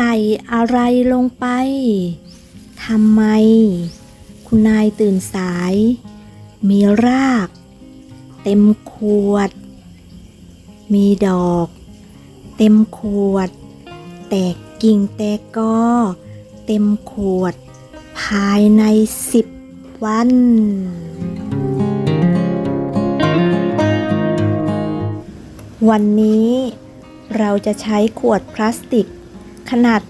ใส่อะไรลงไป ทำไม คุณนายตื่นสาย มีราก เต็มขวด มีดอก เต็มขวด แตกกิ่งแตกกอเต็มขวด ภายในสิบวันวันนี้เราจะใช้ขวดพลาสติก ขนาด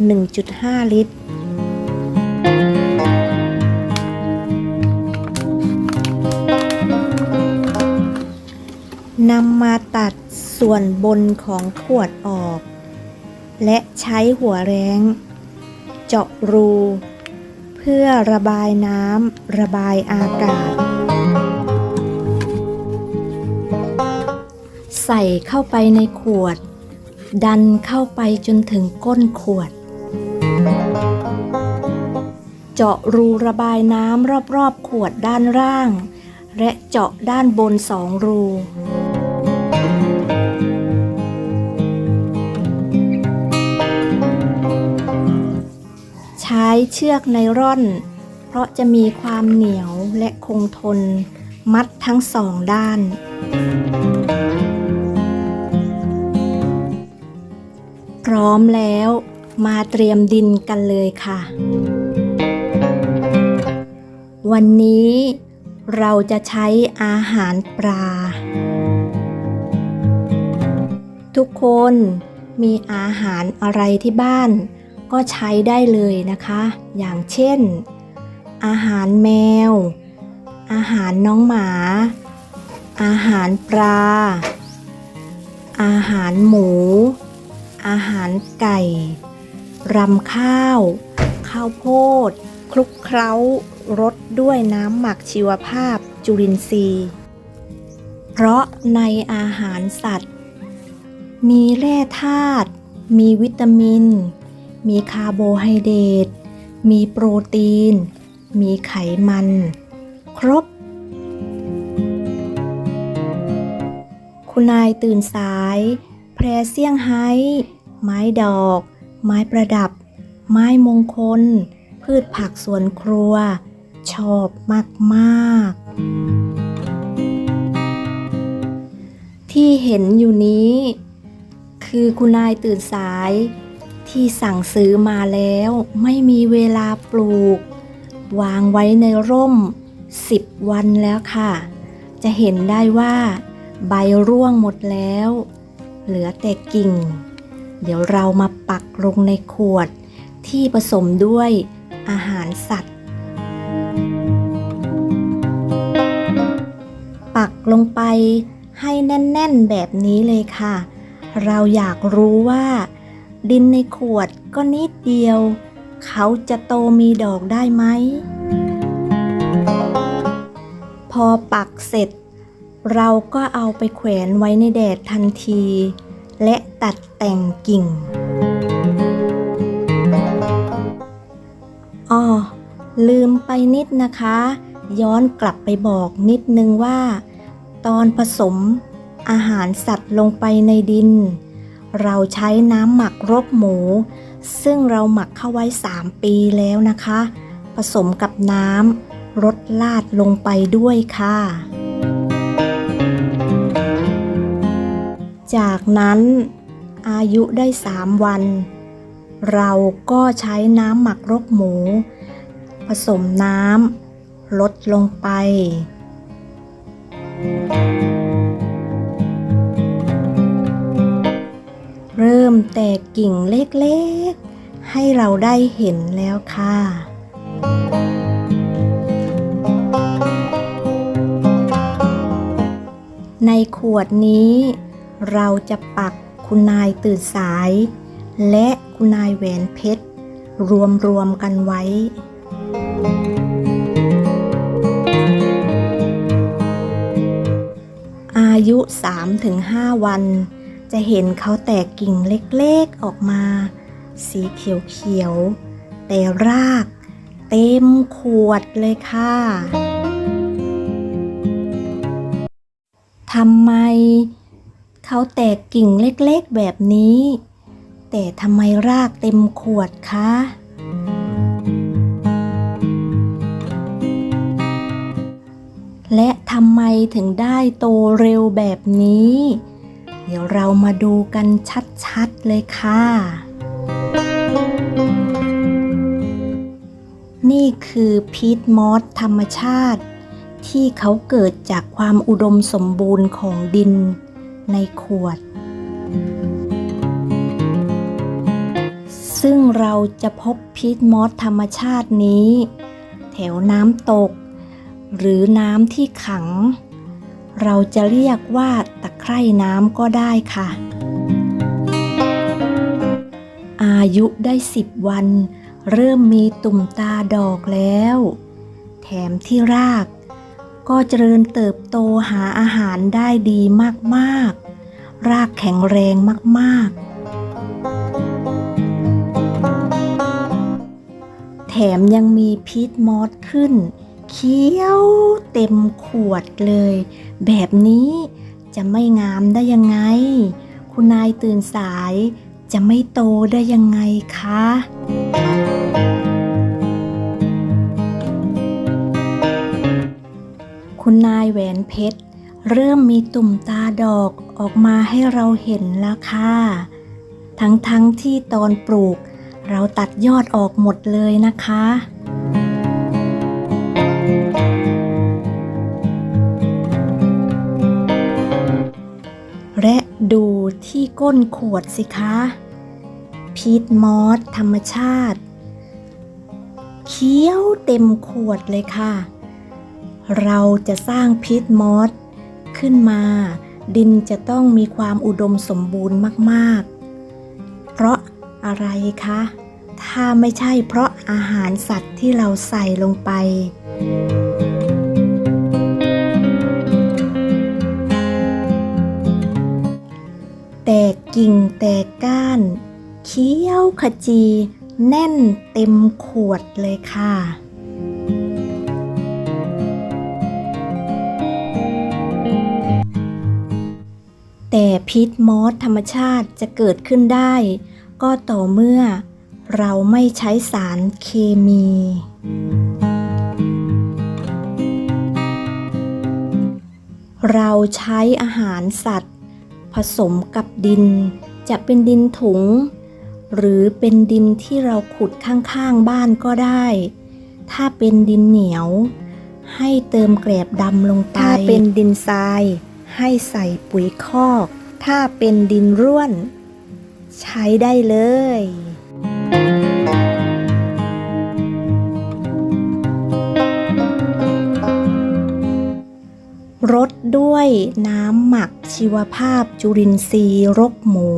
1.5 ลิตร นำมาตัดส่วนบนของขวดออก และใช้หัวแรงเจาะรู เพื่อระบายน้ำระบายอากาศ ใส่เข้าไปในขวด ดันเข้าไปจนถึงก้นขวด เจาะรูระบายน้ำรอบๆขวดด้านล่าง และเจาะด้านบนสองรูใช้เชือกไนร่อน เพราะจะมีความเหนียวและคงทน มัดทั้งสองด้าน พร้อมแล้วมาเตรียมดินกันเลยค่ะ วันนี้เราจะใช้อาหารปลา ทุกคนมีอาหารอะไรที่บ้าน ก็ใช้ได้เลยนะคะ อย่างเช่น อาหารแมว อาหารน้องหมา อาหารปลา อาหารหมู อาหารไก่ รำข้าว ข้าวโพด คลุกเคล้ารสด้วยน้ำหมักชีวภาพจุลินทรีย์ เพราะในอาหารสัตว์ มีแร่ธาตุ มีวิตามิน มีคาร์โบไฮเดรต มีโปรตีน มีไขมัน ครบ คุณนายตื่นสาย แพรเซี่ยงไฮ้ ไม้ดอก ไม้ประดับ ไม้มงคล พืชผักสวนครัว ชอบมากๆ ที่เห็นอยู่นี้ คือคุณนายตื่นสาย ที่สั่งซื้อมาแล้วไม่มีเวลาปลูก วางไว้ในร่ม 10 วันแล้วค่ะ จะเห็นได้ว่า ใบร่วงหมดแล้ว เหลือแต่กิ่ง เดี๋ยวเรามาปักลงในขวดที่ผสมด้วยอาหารสัตว์ ปักลงไปให้แน่น ๆ แบบนี้เลยค่ะ เราอยากรู้ว่า ดินในขวดก็นิดเดียว เขาจะโตมีดอกได้ไหม พอปักเสร็จ เราก็เอาไปแขวนไว้ในแดดทันที และตัดแต่งกิ่งอ้อลืมไปนิดนะคะ ย้อนกลับไปบอกนิดนึงว่า ตอนผสมอาหารสัตว์ลงไปในดิน เราใช้น้ำหมักรกหมู ซึ่งเราหมักเข้าไว้ 3 ปีแล้วนะคะ ผสมกับน้ำรดลาดลงไปด้วยค่ะ จากนั้นอายุได้3วัน เราก็ใช้น้ำหมักรกหมู ผสมน้ำลดลงไป เริ่มแตกกิ่งเล็กๆ ให้เราได้เห็นแล้วค่ะ ในขวดนี้ เราจะปักคุณนายตื่นสาย และคุณนายแหวนเพชร รวมๆกันไว้ อายุ 3-5 วัน จะเห็นเขาแตกกิ่งเล็กๆออกมา สีเขียวๆ แต่รากเต็มขวดเลยค่ะทำไม เขาแตกกิ่งเล็กๆแบบนี้ แต่ทำไมรากเต็มขวดคะและทำไมถึงได้โตเร็วแบบนี้ เดี๋ยวเรามาดูกันชัดๆเลยค่ะ นี่คือพีทมอสธรรมชาติ ที่เขาเกิดจากความอุดมสมบูรณ์ของดิน ในขวด ซึ่งเราจะพบพีทมอสธรรมชาตินี้ แถวน้ำตก หรือน้ำที่ขัง เราจะเรียกว่าตะไคร่น้ำก็ได้ค่ะ อายุได้สิบวัน เริ่มมีตุ่มตาดอกแล้ว แถมที่ราก ก็เจริญเติบโตหาอาหารได้ดีมากๆ รากแข็งแรงมากๆ แถมยังมีพีทมอสขึ้นเขี้ยวเต็มขวดเลย แบบนี้จะไม่งามได้ยังไง คุณนายตื่นสายจะไม่โตได้ยังไงคะ คุณนายแหวนเพชร เริ่มมีตุ่มตาดอกออกมาให้เราเห็นแล้วค่ะ ทั้งๆทที่ตอนปลูก เราตัดยอดออกหมดเลยนะคะและดูที่ก้นขวดสิคะ พีทมอสธรรมชาติเขี้ยวเต็มขวดเลยค่ะ เราจะสร้างพีทมอสขึ้นมา ดินจะต้องมีความอุดมสมบูรณ์มากๆ เพราะอะไรคะ ถ้าไม่ใช่เพราะอาหารสัตว์ที่เราใส่ลงไป แตกกิ่งแตกก้านเขี้ยวขจี แน่นเต็มขวดเลยค่ะ แต่พิษมอสธรรมชาติจะเกิดขึ้นได้ ก็ต่อเมื่อเราไม่ใช้สารเคมี เราใช้อาหารสัตว์ ผสมกับดิน จะเป็นดินถุง หรือเป็นดินที่เราขุดข้างๆบ้านก็ได้ ถ้าเป็นดินเหนียว ให้เติมแกลบดำลงไป ถ้าเป็นดินทราย ให้ใส่ปุ๋ยคอก ถ้าเป็นดินร่วน ใช้ได้เลยรดด้วยน้ำหมักชีวภาพจุลินทรีย์รกหมู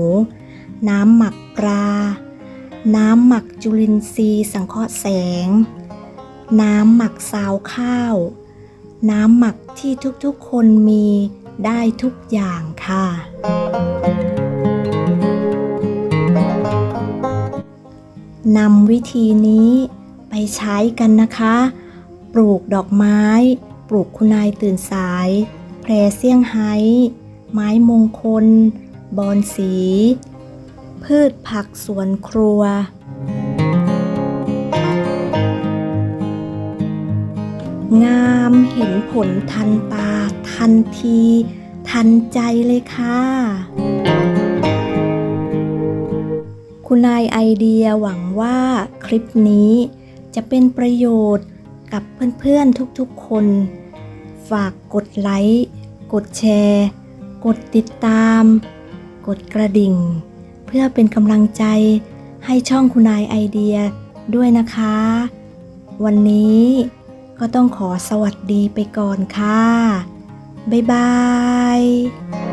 น้ำหมักปลา น้ำหมักจุลินทรีย์สังเคราะห์แสง น้ำหมักซาวข้าว น้ำหมักที่ทุกๆคนมี ได้ทุกอย่างค่ะ นำวิธีนี้ไปใช้กันนะคะ ปลูกดอกไม้ ปลูกคุณนายตื่นสาย แพรเซี่ยงไฮ้ ไม้มงคล บอนสี พืชผักสวนครัว งามเห็นผลทันตาทันที ทันใจเลยค่ะ คุณนายไอเดียหวังว่าคลิปนี้จะเป็นประโยชน์กับเพื่อนๆทุกๆคน ฝากกดไลค์ กดแชร์ กดติดตาม กดกระดิ่ง เพื่อเป็นกำลังใจให้ช่องคุณนายไอเดียด้วยนะคะ วันนี้ก็ต้องขอสวัสดีไปก่อนค่ะ บ๊ายบาย Bye.